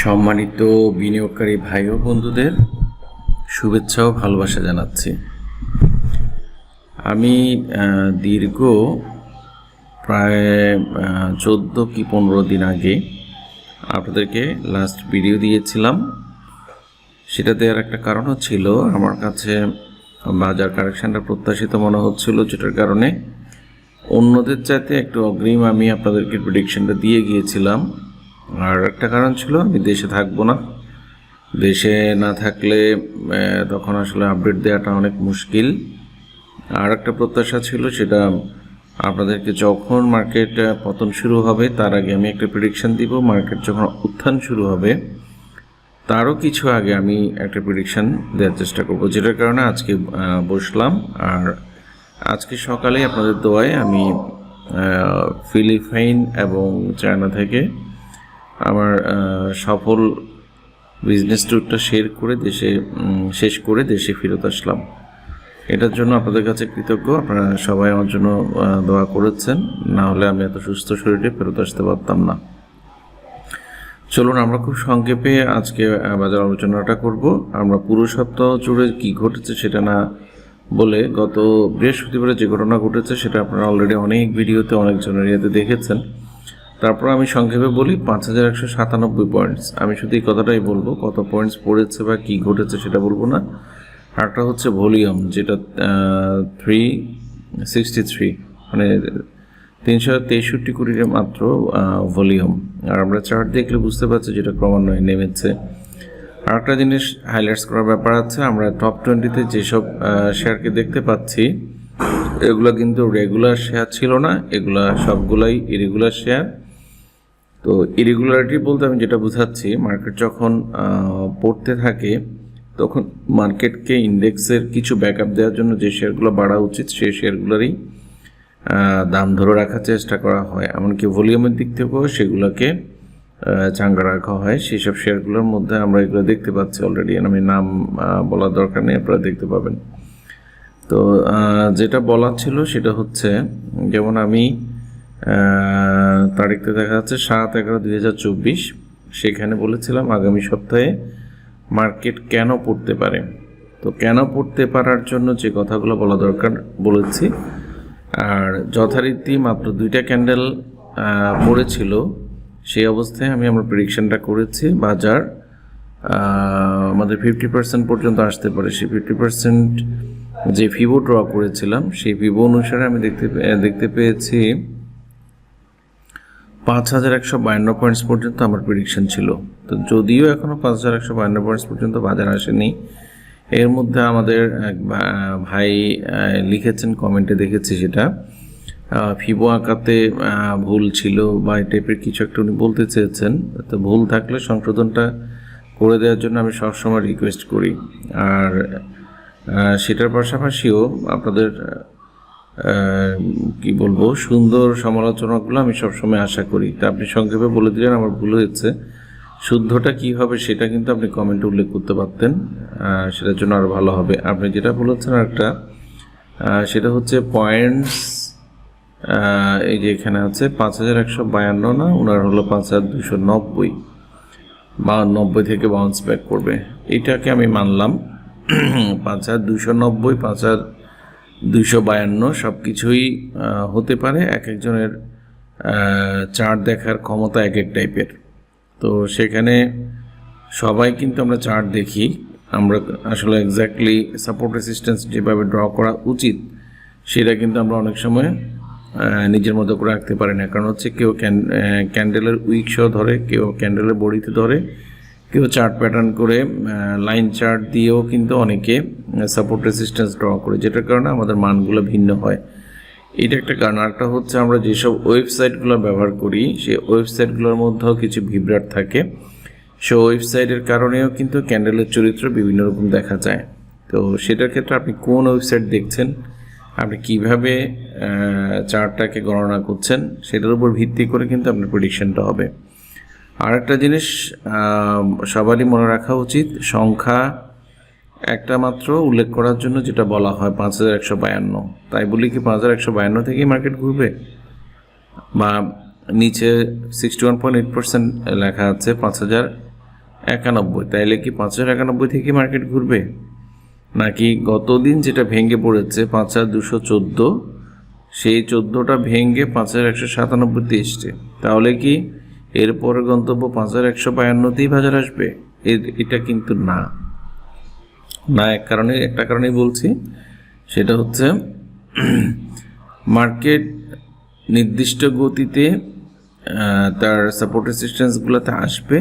সম্মানিত বিনিয়োগকারী ভাই ও বন্ধুদের শুভেচ্ছা ও ভালোবাসা জানাচ্ছি। আমি দীর্ঘ প্রায় চোদ্দ কি পনেরো দিন আগে আপনাদেরকে লাস্ট ভিডিও দিয়েছিলাম। সেটা দেওয়ার একটা কারণও ছিল। আমার কাছে বাজার কারেকশানটা প্রত্যাশিত মনে হচ্ছিল, যেটার কারণে অন্যদের চাইতে একটু অগ্রিম আমি আপনাদেরকে প্রেডিকশনটা দিয়ে গিয়েছিলাম। আর একটা কারণ ছিল, আমি দেশে থাকব না। দেশে না থাকলে তখন আসলে আপডেট দেওয়াটা অনেক মুশকিল। আর একটা প্রত্যাশা ছিল, সেটা আপনাদেরকে যখন মার্কেট পতন শুরু হবে, তার আগে আমি একটা প্রেডিকশন দিব। মার্কেট যখন উত্থান শুরু হবে, তারও কিছু আগে আমি একটা প্রেডিকশান দেওয়ার চেষ্টা করব, যেটার কারণে আজকে বসলাম। আর আজকে সকালে আপনাদের দোয়ায় আমি ফিলিপাইন এবং চায়না থেকে আমার সফল বিজনেস ট্যুরটা শেয়ার করে দেশে শেষ করে দেশে ফেরত আসলাম। এটার জন্য আপনাদের কাছে কৃতজ্ঞ। আপনারা সবাই আমার জন্য দোয়া করেছেন। না হলে আমি এত সুস্থ শরীরে ফেরত আসতে পারতাম না। চলুন, আমরা খুব সংক্ষেপে আজকে বাজার আলোচনাটা করব। আমরা পুরো সপ্তাহ জুড়ে কি ঘটেছে সেটা না বলে গত বৃহস্পতিবারে যে ঘটনা ঘটেছে সেটা আপনারা অলরেডি অনেক ভিডিওতে অনেকজনের ইয়েতে দেখেছেন। তারপর আমি সংক্ষেপে বলি, পাঁচ হাজার একশো সাতানব্বই পয়েন্টস আমি শুধু এই কথাটাই বলব, কত পয়েন্টস পড়েছে বা কি ঘটেছে সেটা বলব না। আরেকটা হচ্ছে ভলিউম, যেটা থ্রি সিক্সটি থ্রি মানে তিনশো তেষট্টি কোটির মাত্র ভলিউম। আর আমরা চার্ট দেখলে বুঝতে পারছি যেটা ক্রমান্বয়ে নেমেছে। আর একটা জিনিস হাইলাইটস করার ব্যাপার আছে, আমরা টপ টোয়েন্টিতে যেসব শেয়ারকে দেখতে পাচ্ছি, এগুলো কিন্তু রেগুলার শেয়ার ছিল না, এগুলা সবগুলাই ইরেগুলার শেয়ার তো ইরেগুলারিটি বলতে আমি যেটা বোঝাচ্ছি মার্কেট যখন পড়তে থাকে, তখন মার্কেটকে ইন্ডেক্সের কিছু ব্যাকআপ দেওয়ার জন্য যে শেয়ারগুলো বাড়া উচিত, সেই শেয়ারগুলোরই দাম ধরে রাখার চেষ্টা করা হয়। এমনকি ভলিউমের দিক থেকেও সেগুলোকে চাঙ্গা রাখা হয়। সেই সব শেয়ারগুলোর মধ্যে আমরা এগুলো দেখতে পাচ্ছি অলরেডি আমি নাম বলার দরকার নেই আপনারা দেখতে পাবেন। তো যেটা বলার ছিল সেটা হচ্ছে যেমন আমি আহ, তারিখটা দেখা যাচ্ছে সাত এগারো দুই হাজার চব্বিশ। সেখানে বলেছিলাম আগামী সপ্তাহে মার্কেট কেন পড়তে পারে? তো কেন পড়তে পারার জন্য যে কথাগুলো বলা দরকার বলেছি। আর যথারীতি মাত্র দুইটা ক্যান্ডেল পড়েছিল। সেই অবস্থায় আমি আমার প্রেডিকশনটা করেছি। বাজার আমাদের ফিফটি পার্সেন্ট পর্যন্ত আসতে পারে। সেই ফিফটি পার্সেন্ট যে ফিভো ড্র করেছিলাম, সেই ফিভো অনুসারে আমি দেখতে দেখতে পেয়েছি পাঁচ হাজার একশো বায়ান্ন পয়েন্টস পর্যন্ত আমার প্রেডিকশন ছিল। তো যদিও এখনও পাঁচ হাজার একশো বায়ান্ন পয়েন্টস পর্যন্ত বাজার আসেনি, এর মধ্যে আমাদের এক ভাই লিখেছেন কমেন্টে দেখেছি সেটা। ফিবো আঁকাতে ভুল ছিল বা এই টাইপের কিছু একটা উনি বলতে চেয়েছেন। তো ভুল থাকলে সংশোধনটা করে দেওয়ার জন্য আমি সবসময় রিকোয়েস্ট করি। আর সেটার পাশাপাশিও আপনাদের কি বলব, সুন্দর সমালোচনাগুলো আমি সবসময় আশা করি। তা আপনি সংক্ষেপে বলে দিলেন, আমার ভুল হয়েছে। শুদ্ধটা কি হবে সেটা কিন্তু আপনি কমেন্টে উল্লেখ করতে পারতেন। সেটার জন্য আরও ভালো হবে। আপনি যেটা বলেছেন একটা সেটা হচ্ছে পয়েন্টস এই যে এখানে আছে পাঁচ হাজার একশো বায়ান্ন না? ওনার হলো পাঁচ হাজার দুশো নব্বই। বা নব্বই থেকে বাউন্স ব্যাক করবে। এটাকে আমি মানলাম পাঁচ হাজার দুশো নব্বই, পাঁচ হাজার দুইশো বায়ান্ন সব কিছুই হতে পারে। এক একজনের চার্ট দেখার ক্ষমতা এক এক টাইপের। তো সেখানে সবাই কিন্তু আমরা চার্ট দেখি। আমরা আসলে এক্স্যাক্টলি সাপোর্ট রেসিস্ট্যান্স যেভাবে ড্র করা উচিত, সেটা কিন্তু আমরা অনেক সময় নিজের মতো করে রাখতে পারে না। কারণ হচ্ছে কেউ ক্যান্ডেলের উইক শো ধরে, কেউ ক্যান্ডেলের বডিতে ধরে, কেউ চার্ট প্যাটার্ন করে লাইন চার্ট দিয়েও কিন্তু অনেকে সাপোর্ট রেসিস্ট্যান্স ড্র করে, যেটার কারণে আমাদের মানগুলো ভিন্ন হয়। এটা একটা কারণ। আরেকটা হচ্ছে আমরা যেসব ওয়েবসাইটগুলো ব্যবহার করি, সেই ওয়েবসাইটগুলোর মধ্যেও কিছু ভিব্রাট থাকে। সে ওয়েবসাইটের কারণেও কিন্তু ক্যান্ডেলের চরিত্র বিভিন্ন রকম দেখা যায়। তো সেটার ক্ষেত্রে আপনি কোন ওয়েবসাইট দেখছেন আপনি কীভাবে চার্টটাকে গণনা করছেন সেটার উপর ভিত্তি করে কিন্তু আপনার প্রেডিকশনটা হবে। আর একটা জিনিস সবারই মনে রাখা উচিত, সংখ্যা একটা মাত্র উল্লেখ করার জন্য যেটা বলা হয় পাঁচ হাজার একশো বায়ান্ন। তাই বলি কি পাঁচ হাজার একশো বায়ান্ন থেকেই মার্কেট ঘুরবে? বা নিচে sixty one point eight percent লেখা আছে পাঁচ হাজার একানব্বই। তাইলে কি পাঁচ হাজার একানব্বই থেকে মার্কেট ঘুরবে? নাকি গতদিন যেটা ভেঙে পড়েছে পাঁচ হাজার দুশো চোদ্দ, সেই চোদ্দোটা ভেঙে পাঁচ হাজার একশো সাতানব্বইতে এসছে। তাহলে কি এরপরে গন্তব্য পাঁচ হাজার একশো বায়ান্নতেই বাজার আসবে? এটা কিন্তু না। না, এক কারণে, একটা কারণেই বলছি। সেটা হচ্ছে মার্কেট নির্দিষ্ট গতিতে তার সাপোর্ট রেসিস্ট্যান্সগুলোতে আসবে।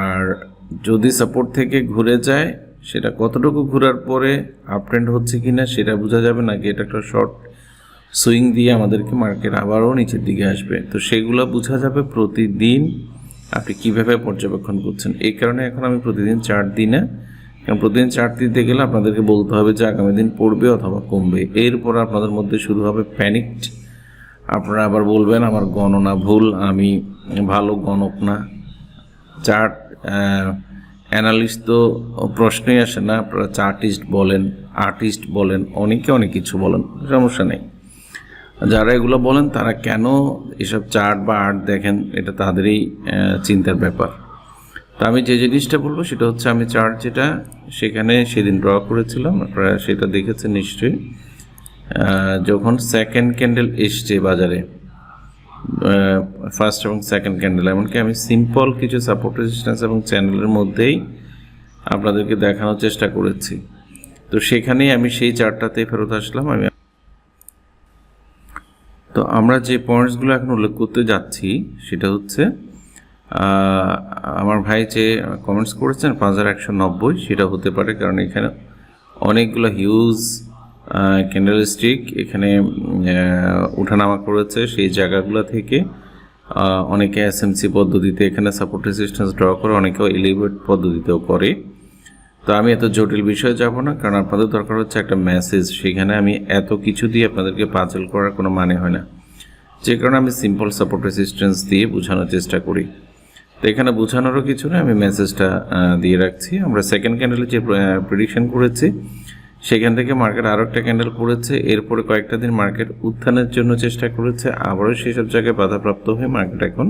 আর যদি সাপোর্ট থেকে ঘুরে যায় সেটা কতটুকু ঘোরার পরে আপ ট্রেন্ড হচ্ছে কি না সেটা বোঝা যাবে নাকি এটা একটা শর্ট সুইং দিয়ে আমাদেরকে মার্কেট আবারও নিচের দিকে আসবে। তো সেগুলো বোঝা যাবে প্রতিদিন আপনি কীভাবে পর্যবেক্ষণ করছেন। এই কারণে এখন আমি প্রতিদিন চার্ট দিই না, কারণ প্রতিদিন চার্ট দিতে গেলে আপনাদেরকে বলতে হবে যে আগামী দিন পড়বে অথবা কমবে। এরপর আপনাদের মধ্যে শুরু হবে প্যানিকড আপনারা আবার বলবেন, আমার গণনা ভুল, আমি ভালো গণক না। চার্ট অ্যানালিস্ট তো প্রশ্নই আসে না, আপনারা চার্টিস্ট বলেন, আর্টিস্ট বলেন, অনেকে অনেক কিছু বলেন, সমস্যা নেই। যারা এগুলো বলেন, তারা কেন এসব চার্ট বা আর্ট দেখেন, এটা তাদেরই চিন্তার ব্যাপার। তো আমি যে জিনিসটা বলব, সেটা হচ্ছে আমি চার্ট যেটা, সেখানে সেদিন ড্র করেছিলাম, আপনারা সেটা দেখেছেন নিশ্চয়ই। যখন সেকেন্ড ক্যান্ডেল এসছে বাজারে ফার্স্ট এবং সেকেন্ড ক্যান্ডেল এমনকি আমি সিম্পল কিছু সাপোর্ট রেজিস্ট্যান্স এবং চ্যানেলের মধ্যেই আপনাদেরকে দেখানোর চেষ্টা করেছি। তো সেখানেই আমি সেই চার্টটাতে ফেরত আসলাম, আমি তো আমরা যে পয়েন্টসগুলো এখন উল্লেখ করতে যাচ্ছি, সেটা হচ্ছে আমার ভাই যে কমেন্টস করেছেন, পাঁচ হাজার একশো নব্বই, সেটা হতে পারে, কারণ এখানে অনেকগুলো হিউজ ক্যান্ডেল স্টিক এখানে ওঠানামা করেছে সেই জায়গাগুলো থেকে। অনেকে এসএমসি পদ্ধতিতে এখানে সাপোর্ট রেজিস্ট্যান্স ড্র করে, অনেকেও এলিভেট পদ্ধতিতেও করে। তো আমি এত জটিল বিষয়ে যাব না, কারণ আপনাদের দরকার হচ্ছে একটা মেসেজ সেখানে আমি এত কিছু দিয়ে আপনাদেরকে পাজল করার কোনো মানে হয় না। যে কারণে আমি সিম্পল সাপোর্ট রেসিস্ট্যান্স দিয়ে বোঝানোর চেষ্টা করি। তো এখানে বোঝানোরও কিছু না আমি মেসেজটা দিয়ে রাখছি। আমরা সেকেন্ড ক্যান্ডেলে যে প্রেডিকশন করেছি সেখান থেকে মার্কেট আরও একটা ক্যান্ডেল পড়েছে। এরপরে কয়েকটা দিন মার্কেট উত্থানের জন্য চেষ্টা করেছে। আবারও সেসব জায়গায় বাধাপ্রাপ্ত হয়ে মার্কেট এখন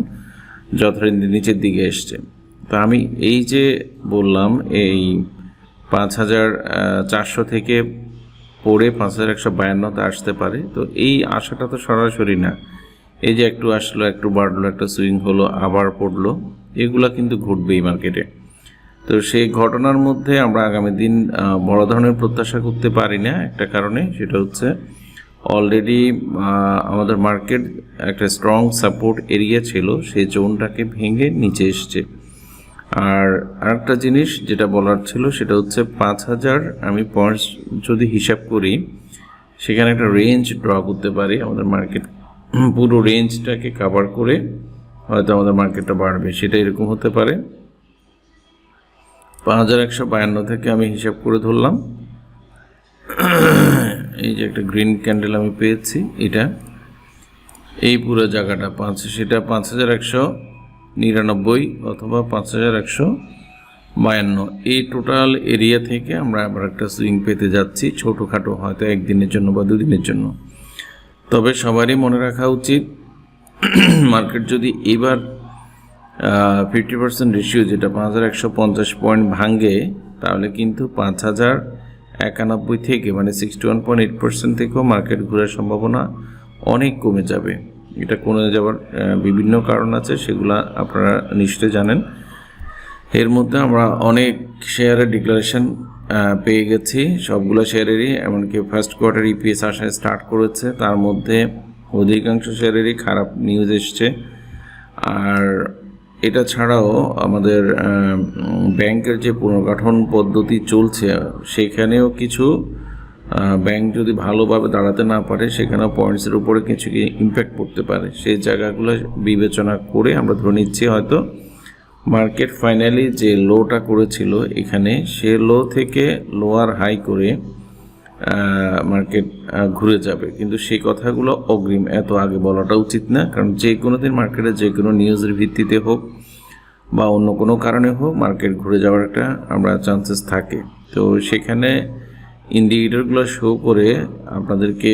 যথারীতি নিচের দিকে এসছে। তো আমি এই যে বললাম, এই পাঁচ হাজার চারশো থেকে পড়ে পাঁচ হাজার একশো বায়ান্নতে আসতে পারে। তো এই আশাটা তো সরাসরি না। এই যে একটু আসলো, একটু বাড়লো, একটা সুইং হলো, আবার পড়ল, এগুলা কিন্তু ঘটবেই মার্কেটে তো সেই ঘটনার মধ্যে আমরা আগামী দিন বড় ধরনের প্রত্যাশা করতে পারি না একটা কারণে, সেটা হচ্ছে অলরেডি আমাদের মার্কেট একটা স্ট্রং সাপোর্ট এরিয়া ছিল, সেই জোনটাকে ভেঙে নিচে এসছে। আর আরেকটা জিনিস যেটা বলার ছিল, সেটা হচ্ছে পাঁচ হাজার, আমি পয়েন্টস যদি হিসাব করি, সেখানে একটা রেঞ্জ ড্র করতে পারি, আমাদের মার্কেট পুরো রেঞ্জটাকে কাভার করে হয়তো আমাদের মার্কেটটা বাড়বে, সেটা এরকম হতে পারে। পাঁচ হাজার একশো বায়ান্ন থেকে আমি হিসাব করে ধরলাম। এই যে একটা গ্রিন ক্যান্ডেল আমি পেয়েছি, এটা। এই পুরো জায়গাটা পাঁচ, সেটা পাঁচ হাজার একশো নিরানব্বই অথবা পাঁচ হাজার একশো বায়ান্ন। এই টোটাল এরিয়া থেকে আমরা আবার একটা সুইং পেতে যাচ্ছি, ছোটোখাটো হয়তো একদিনের জন্য বা দুদিনের জন্য। তবে সবারই মনে রাখা উচিত, মার্কেট যদি এবার ফিফটি পার্সেন্ট রেশিও যেটা পাঁচ হাজার একশো পঞ্চাশ পয়েন্ট ভাঙে, তাহলে কিন্তু পাঁচ হাজার একানব্বই থেকে মানে sixty one point eight percent থেকেও মার্কেট ঘোরার সম্ভাবনা অনেক কমে যাবে। এটা কমে যাওয়ার বিভিন্ন কারণ আছে, সেগুলা আপনারা নিশ্চয়ই জানেন। এর মধ্যে আমরা অনেক শেয়ারের ডিক্লারেশন পেয়ে গেছি। সবগুলো শেয়ারেরই এমনকি ফার্স্ট কোয়ার্টার ইপিএস আসা স্টার্ট করেছে। তার মধ্যে অধিকাংশ শেয়ারেরই খারাপ নিউজ এসছে। আর এটা ছাড়াও আমাদের ব্যাংকের যে পুনর্গঠন পদ্ধতি চলছে, সেখানেও কিছু ব্যাংক যদি ভালোভাবে দাঁড়াতে না পারে, সেখানেও পয়েন্টসের উপরে কিছু কি ইম্প্যাক্ট পড়তে পারে। সেই জায়গাগুলো বিবেচনা করে আমরা ধরে নিচ্ছি হয়তো মার্কেট ফাইনালি যে লোটা করেছিল, এখানে সে লো থেকে লোয়ার হাই করে মার্কেট ঘুরে যাবে। কিন্তু সেই কথাগুলো অগ্রিম। এত আগে বলাটা উচিত না। কারণ যে কোনো দিন মার্কেটে যে কোনো নিউজের ভিত্তিতে হোক বা অন্য কোনো কারণে হোক মার্কেট ঘুরে যাওয়ার একটা আমরা চান্সেস থাকে। তো সেখানে ইন্ডিকেটরগুলো শো করে আপনাদেরকে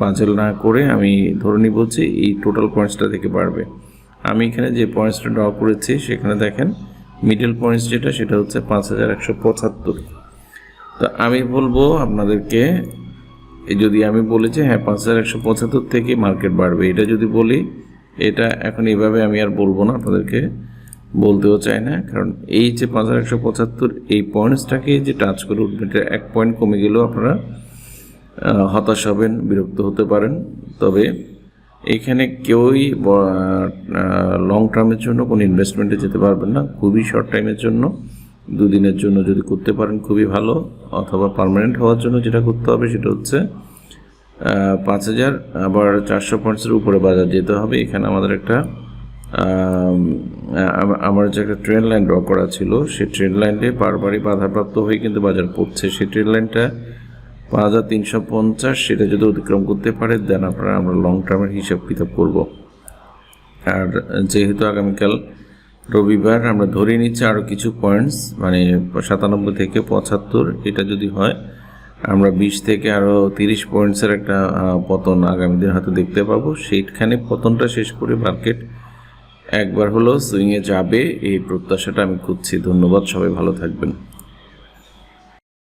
পাঁচেল না করে আমি ধরে নিব যে এই টোটাল পয়েন্টসটা থেকে পারবে আমি এখানে যে পয়েন্টসটা ড্র করেছি, সেখানে দেখেন মিডল পয়েন্টস যেটা, সেটা হচ্ছে পাঁচ হাজার একশো পঁচাত্তর। তো আমি বলব আপনাদেরকে যদি আমি বলি যে হ্যাঁ পাঁচ হাজার একশো পঁচাত্তর থেকে মার্কেট বাড়বে, এটা যদি বলি, এটা এখন এইভাবে আমি আর বলব না, আপনাদেরকে বলতেও চাই না, কারণ এই যে পাঁচ হাজার একশো পঁচাত্তর, এই পয়েন্টসটাকে যে টাচ করে উঠবে এটা এক পয়েন্ট কমে গেলেও আপনারা হতাশ হবেন, বিরক্ত হতে পারেন। তবে এখানে কেউই লং টার্মের জন্য কোনো ইনভেস্টমেন্টে যেতে পারবেন না, খুবই শর্ট টাইমের জন্য। দুদিনের জন্য যদি করতে পারেন, খুবই ভালো। অথবা পার্মানেন্ট হওয়ার জন্য যেটা করতে হবে সেটা হচ্ছে পাঁচ হাজার, আবার চারশো পয়েন্টসের উপরে বাজার যেতে হবে। এখানে আমাদের একটা আমার যে একটা ট্রেন লাইন ড্র করা ছিল, সেই ট্রেন লাইনটি বারবারই বাধাপ্রাপ্ত হয়ে কিন্তু বাজার পড়ছে। সেই ট্রেন লাইনটা পাঁচ হাজার তিনশো পঞ্চাশ, সেটা যদি অতিক্রম করতে পারে দেন আপনারা আমরা লং টার্মের হিসাব কিতাব করব। আর যেহেতু আগামীকাল রবিবার আমরা ধরে নিচ্ছি আরও কিছু পয়েন্টস মানে সাতানব্বই থেকে পঁচাত্তর, এটা যদি হয়, আমরা বিশ থেকে আরও তিরিশ পয়েন্টসের একটা পতন আগামী দিন হয়তো দেখতে পাবো। সেইখানে পতনটা শেষ করে মার্কেট একবার হলো সুইংয়ে যাবে, এই প্রত্যাশাটা আমি খুঁজছি। ধন্যবাদ, সবাই ভালো থাকবেন।